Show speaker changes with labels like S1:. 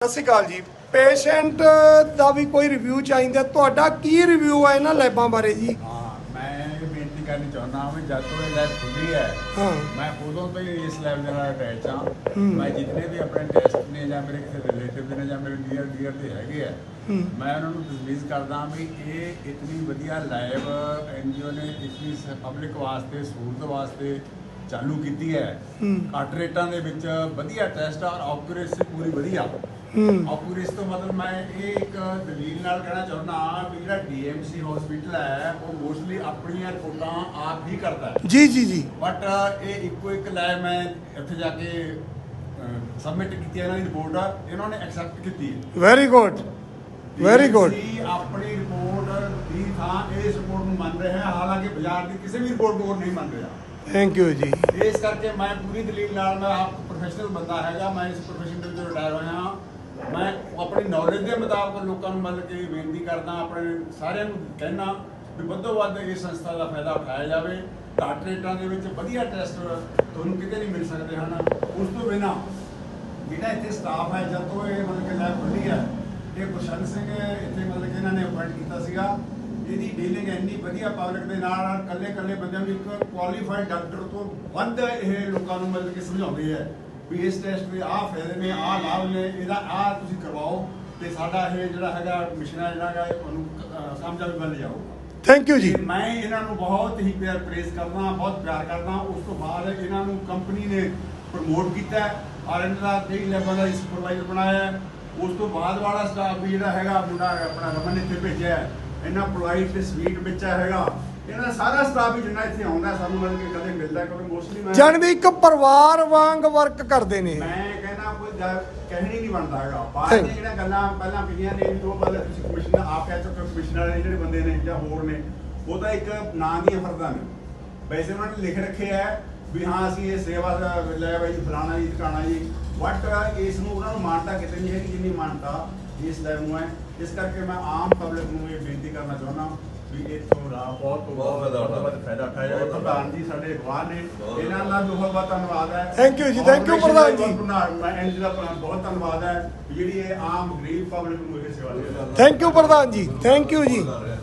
S1: ਸਤਿ ਸ਼੍ਰੀ ਅਕਾਲ ਜੀ। ਪੇਸ਼ੈਂਟ ਦਾ ਵੀ ਕੋਈ ਰਿਵਿਊ ਚਾਹੀਦਾ। ਤੁਹਾਡਾ ਕੀ ਰਿਵਿਊ ਹੈ ਇਹਨਾਂ ਲੈਬਾਂ ਬਾਰੇ ਜੀ?
S2: ਹਾਂ ਮੈਂ ਇਹ ਬੇਨਤੀ ਕਰਨੀ ਚਾਹੁੰਦਾ ਹਾਂ ਵੀ ਜਦ ਤੋਂ ਇਹ ਲੈਬ ਖੁੱਲੀ ਹੈ
S1: ਹਾਂ।
S2: ਮੈਂ ਉਦੋਂ ਤੋਂ ਹੀ ਇਸ ਲੈਬ ਦੇ ਨਾਲ ਅਟੈਚ ਹਾਂ। ਮੈਂ ਜਿੰਨੇ ਵੀ ਆਪਣੇ ਟੈਸਟ ਨੇ ਜਾਂ ਮੇਰੇ ਕਿਸੇ ਰਿਲੇਟਿਵ ਦੇ ਨੇ ਜਾਂ ਮੇਰੇ ਨੀਅਰ ਡੀਅਰ ਦੇ ਹੈਗੇ ਆ ਮੈਂ ਉਹਨਾਂ ਨੂੰ ਤਜਵੀਜ਼ ਕਰਦਾ ਵੀ ਇਹ ਇਤਨੀ ਵਧੀਆ ਲੈਬ ਐਨਜੀਓ ਨੇ ਇਤਨੀ ਪਬਲਿਕ ਵਾਸਤੇ ਸਹੂਲਤ ਵਾਸਤੇ ਚਾਲੂ ਕੀਤੀ ਹੈ। ਘੱਟ ਰੇਟਾਂ ਦੇ ਵਿੱਚ ਵਧੀਆ ਟੈਸਟ ਔਰ ਆਕੂਰੇਸੀ ਪੂਰੀ ਵਧੀਆ। ਆਕੂਰੇਸੀ ਤੋਂ ਮਤਲਬ ਮੈਂ ਇਹ ਇੱਕ ਦਲੀਲ ਨਾਲ ਕਹਿਣਾ ਚਾਹੁੰਦਾ ਵੀ ਜਿਹੜਾ ਡੀਐਮਸੀ ਹਸਪੀਟਲ ਹੈ ਉਹ ਮੋਸਟਲੀ ਆਪਣੀਆਂ ਰਿਪੋਰਟਾਂ ਆਪ ਹੀ ਕਰਦਾ ਹੈ।
S1: ਜੀ ਜੀ ਜੀ।
S2: ਬਟ ਇਹ ਇੱਕੋ ਇੱਕ ਲੈਬ ਮੈਂ ਇੱਥੇ ਜਾ ਕੇ ਸਬਮਿਟ ਕੀਤੀ ਹੈ ਇਹਨਾਂ ਦੀ ਰਿਪੋਰਟ ਇਹਨਾਂ ਨੇ ਐਕਸੈਪਟ ਕੀਤੀ ਹੈ।
S1: Very good very good
S2: DMC ਆਪਣੀ ਰਿਪੋਰਟ ਦੀ ਥਾਂ ਇਸ ਰਿਪੋਰਟ ਨੂੰ ਮੰਨ ਰਿਹਾ ਹੈ। ਹਾਲਾਂਕਿ ਬਾਜ਼ਾਰ ਦੀ ਕਿਸੇ ਵੀ ਰਿਪੋਰਟ ਨੂੰ ਨਹੀਂ ਮੰਨ ਰਿਹਾ।
S1: ਥੈਂਕ ਯੂ ਜੀ।
S2: ਇਸ ਕਰਕੇ ਮੈਂ ਪੂਰੀ ਦਲੀਲ ਨਾਲ ਮੈਂ ਆਪ ਪ੍ਰੋਫੈਸ਼ਨਲ ਬੰਦਾ ਹੈਗਾ, ਮੈਂ ਇਸ ਪ੍ਰੋਫੈਸ਼ਨ ਦੇ ਵਿੱਚ ਰਿਟਾਇਰ ਹੋਇਆ ਹਾਂ। ਮੈਂ ਆਪਣੀ ਨੌਲੇਜ ਦੇ ਮੁਤਾਬਕ ਲੋਕਾਂ ਨੂੰ ਮਤਲਬ ਕਿ ਬੇਨਤੀ ਕਰਦਾ, ਆਪਣੇ ਸਾਰਿਆਂ ਨੂੰ ਕਹਿਣਾ ਵੀ ਵੱਧੋ ਵੱਧ ਇਸ ਸੰਸਥਾ ਦਾ ਫਾਇਦਾ ਉਠਾਇਆ ਜਾਵੇ ਘੱਟ ਰੇਟਾਂ ਦੇ ਵਿੱਚ ਵਧੀਆ ਟੈਸਟ ਤੁਹਾਨੂੰ ਕਿਤੇ ਨਹੀਂ ਮਿਲ ਸਕਦੇ ਹਨ। ਉਸ ਤੋਂ ਬਿਨਾ ਜਿਹੜਾ ਇੱਥੇ ਸਟਾਫ ਹੈ ਜਦ ਤੋਂ ਇਹ ਮਤਲਬ ਕਿ ਲੈਬ ਖੁੱਲੀ ਹੈ ਇਹ ਗੁਰਸ਼ਨ ਸਿੰਘ ਇੱਥੇ ਮਤਲਬ ਕਿ ਇਹਨਾਂ ਨੇ ਅਪਾਇੰਟ ਕੀਤਾ ਸੀਗਾ। ਇਹਦੀ ਡੀਲਿੰਗ ਇੰਨੀ ਵਧੀਆ ਪਬਲਿਕ ਦੇ ਨਾਲ ਕੱਲੇ ਕੱਲੇ ਬੰਦਿਆਂ ਨੂੰ ਇੱਕ ਕੁਆਲੀਫਾਈਡ ਡਾਕਟਰ ਤੋਂ ਵੱਧ ਇਹ ਲੋਕਾਂ ਨੂੰ ਮਤਲਬ ਕਿ ਸਮਝਾਉਂਦੇ ਆ ਵੀ ਇਸ ਟੈਸਟ ਦੇ ਆਹ ਫਾਇਦੇ ਨੇ ਆਹ ਲਾਭ ਨੇ ਇਹਦਾ ਆਹ ਤੁਸੀਂ ਕਰਵਾਓ ਤੇ ਸਾਡਾ ਇਹ ਜਿਹੜਾ ਹੈਗਾ ਮਿਸ਼ਨ ਹੈ ਜਿਹੜਾ ਹੈਗਾ ਇਹ ਤੁਹਾਨੂੰ ਅਹ, ਕਾਮਯਾਬੀ ਵੱਲ ਜਾਊਗਾ
S1: ਥੈਂਕ ਯੂ ਜੀ।
S2: ਮੈਂ ਇਹਨਾਂ ਨੂੰ ਬਹੁਤ ਹੀ ਪਿਆਰ ਪ੍ਰੇਸ ਕਰਦਾ ਬਹੁਤ ਪਿਆਰ ਕਰਦਾ ਉਸ ਤੋਂ ਬਾਅਦ ਇਹਨਾਂ ਨੂੰ ਕੰਪਨੀ ਨੇ ਪ੍ਰਮੋਟ ਕੀਤਾ ਔਰ ਇਹਨਾਂ ਦਾ ਕਈ ਲੈਵਲ ਦਾ ਸੁਪਰਵਾਈਜ਼ਰ ਬਣਾਇਆ। ਉਸ ਤੋਂ ਬਾਅਦ ਵਾਲਾ ਸਟਾਫ ਵੀ ਜਿਹੜਾ ਹੈਗਾ ਮੁੰਡਾ ਆਪਣਾ ਰਮਨ ਨੇ ਇੱਥੇ ਭੇਜਿਆ। ਹੈ। ਇਹਨਾਂ ਪੋਲਾਈਟ ਤੇ ਸਵੀਟ ਵਿੱਚ ਹੈਗਾ। ਇਹਨਾਂ ਦਾ ਸਾਰਾ ਸਟਾਫ ਵੀ ਜਿੰਨਾ ਇੱਥੇ ਆਉਂਦਾ ਸਾਨੂੰ ਮਤਲਬ ਕਿ ਕਦੇ ਮਿਲਦਾ ਕਿਉਂਕਿ ਮੋਸਟਲੀ ਮੈਂ
S1: ਜਾਣੀ ਇੱਕ ਪਰਿਵਾਰ ਵਾਂਗ ਵਰਕ ਕਰਦੇ ਨੇ
S2: ਮੈਂ ਕਹਿੰਦਾ ਕੋਈ ਕਹਿਣੀ ਨਹੀਂ ਬਣਦਾ ਹੈਗਾ। ਬਾਅਦ ਦੀਆਂ ਜਿਹੜੀਆਂ ਗੱਲਾਂ ਪਹਿਲਾਂ ਕਹੀਆਂ ਨੇ ਵੀ ਉਹ ਪਹਿਲਾਂ ਤੁਸੀਂ ਕਮਿਸ਼ਨਰ ਆਪ ਕਹਿ ਚੁੱਕੇ ਕਮਿਸ਼ਨਰ ਵਾਲੇ ਜਿਹੜੇ ਬੰਦੇ ਨੇ ਜਾਂ ਹੋਰ ਨੇ ਉਹ ਤਾਂ ਇੱਕ ਨਾਂ ਦੀਆਂ ਫਰਦਾਂ ਨੇ। ਵੈਸੇ ਉਹਨਾਂ ਨੇ ਲਿਖ ਰੱਖਿਆ ਹੈ ਵੀ ਹਾਂ ਅਸੀਂ ਇਹ ਸੇਵਾ ਦਾ ਲੈ ਬਈ ਫਲਾਣਾ ਜੀ ਟਿਕਾਣਾ ਜੀ। ਬਟ ਇਸ ਨੂੰ ਉਹਨਾਂ ਨੂੰ ਮਾਨਤਾ ਕਿਤੇ ਨਹੀਂ ਹੈ ਕਿ ਜਿੰਨੀ ਮਾਨਤਾ ਇਸ ਲੈਬ ਨੂੰ ਹੈ ਇਸ ਕਰਕੇ ਮੈਂ ਆਮ ਪਬਲਿਕ ਨੂੰ ਇਹ ਬੇਨਤੀ ਕਰਨਾ ਚਾਹੁੰਦਾ ਵੀ ਇਥੋਂ ਦਾ ਬਹੁਤ
S3: ਬਹੁਤ ਫਾਇਦਾ
S2: ਬਹੁਤ ਫਾਇਦਾ ਉਠਾਇਆ ਪ੍ਰਧਾਨ ਜੀ ਸਾਡੇ ਅਗਵਾਹ ਨੇ। ਇਹਨਾਂ ਦਾ ਬਹੁਤ ਬਹੁਤ ਧੰਨਵਾਦ ਹੈ।
S1: Thank you ਜੀ, thank you ਪ੍ਰਧਾਨ ਜੀ।
S2: ਮੈਂ ਐਨਜੀ ਦਾ ਬਹੁਤ ਧੰਨਵਾਦ ਹੈ। ਜਿਹੜੀ ਇਹ ਆਮ ਗਰੀਬ ਪਬਲਿਕ ਨੂੰ ਇਹ ਸੇਵਾ ਦੇ ਰਿਹਾ
S1: ਥੈਂਕ ਯੂ ਪ੍ਰਧਾਨ ਜੀ ਥੈਂਕ ਯੂ ਜੀ।
S3: ਰਿਹਾ